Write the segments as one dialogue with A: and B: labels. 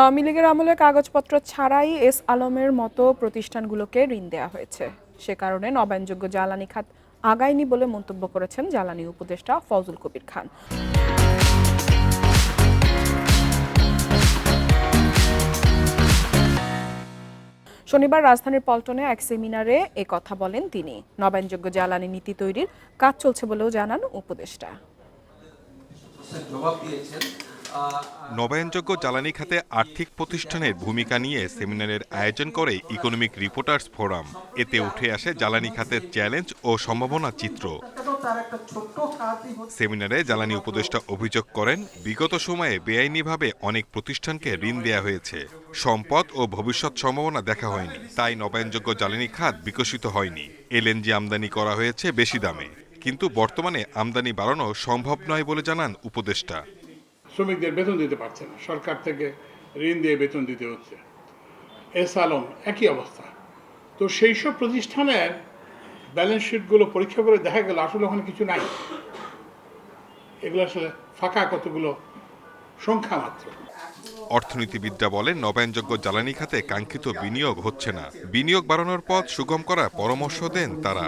A: আওয়ামী লীগের আমলে কাগজপত্র ছাড়াই এস আলমের মতো প্রতিষ্ঠানগুলোকে ঋণ দেওয়া হয়েছে। সে কারণে নবায়নযোগ্য জ্বালানি খাত আগায়নি বলে মন্তব্য করেছেন জ্বালানি উপদেষ্টা ফজল কবির খান। শনিবার রাজধানীর পল্টনে এক সেমিনারে এ কথা বলেন তিনি। নবায়নযোগ্য জ্বালানি নীতি তৈরির কাজ চলছে বলেও জানান উপদেষ্টা।
B: জবাব দিয়েছেন।
C: নবায়নযোগ্য জ্বালানি খাতে আর্থিক প্রতিষ্ঠানের ভূমিকা নিয়ে সেমিনারের আয়োজন করে ইকোনমিক রিপোর্টার্স ফোরাম। এতে উঠে আসে জ্বালানি খাতের চ্যালেঞ্জ ও সম্ভাবনা চিত্র। সেমিনারে জ্বালানি উপদেষ্টা অভিযোগ করেন, বিগত সময়ে বেআইনিভাবে অনেক প্রতিষ্ঠানকে ঋণ দেওয়া হয়েছে। সম্পদ ও ভবিষ্যৎ সম্ভাবনা দেখা হয়নি। তাই নবায়নযোগ্য জ্বালানি খাত বিকশিত হয়নি। এলএনজি আমদানি করা হয়েছে বেশি দামে। কিন্তু বর্তমানে আমদানি বাড়ানো সম্ভব নয় বলে জানান উপদেষ্টা।
D: শ্রমিকদের বেতন দিতে পারছে না। সরকার থেকে ঋণ দিয়ে বেতন দিতে হচ্ছে। এস আলম, একই অবস্থা। তো সেই সব প্রতিষ্ঠানের ব্যালেন্স শিটগুলো পরীক্ষা করে দেখা গেল, আসলে ওখানে কিছু নাই। এগুলো আসলে ফাঁকা কতগুলো সংখ্যা মাত্র।
C: অর্থনীতিবিদরা বলেন, নবায়নযোগ্য জ্বালানি খাতে কাঙ্ক্ষিত বিনিয়োগ হচ্ছে না। বিনিয়োগ বাড়ানোর পথ সুগম করার পরামর্শ দেন তারা।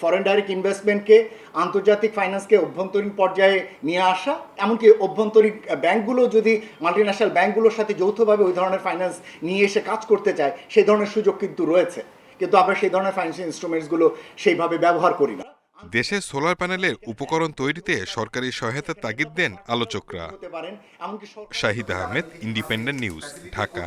E: ফরেন ডাইরেক্ট ইনভেস্টমেন্টকে আন্তর্জাতিক ফাইন্যান্সকে অভ্যন্তরীণ পর্যায়ে নিয়ে আসা এমনকি অভ্যন্তরীণ ব্যাংকগুলো যদি মাল্টিন্যাশনাল ব্যাংকগুলোর সাথে যৌথভাবে ওই ধরনের ফাইন্যান্স নিয়ে এসে কাজ করতে চায় সেই ধরনের সুযোগ কিন্তু রয়েছে। কিন্তু আমরা সেই ধরনের ফাইন্যান্সিয়াল ইনস্ট্রুমেন্টসগুলো সেইভাবে ব্যবহার করি না।
C: দেশে সোলার প্যানেলের উপকরণ তৈরিতে সরকারি সহায়তার তাগিদ দেন আলোচকরা। Shahid Ahmed independent news Dhaka.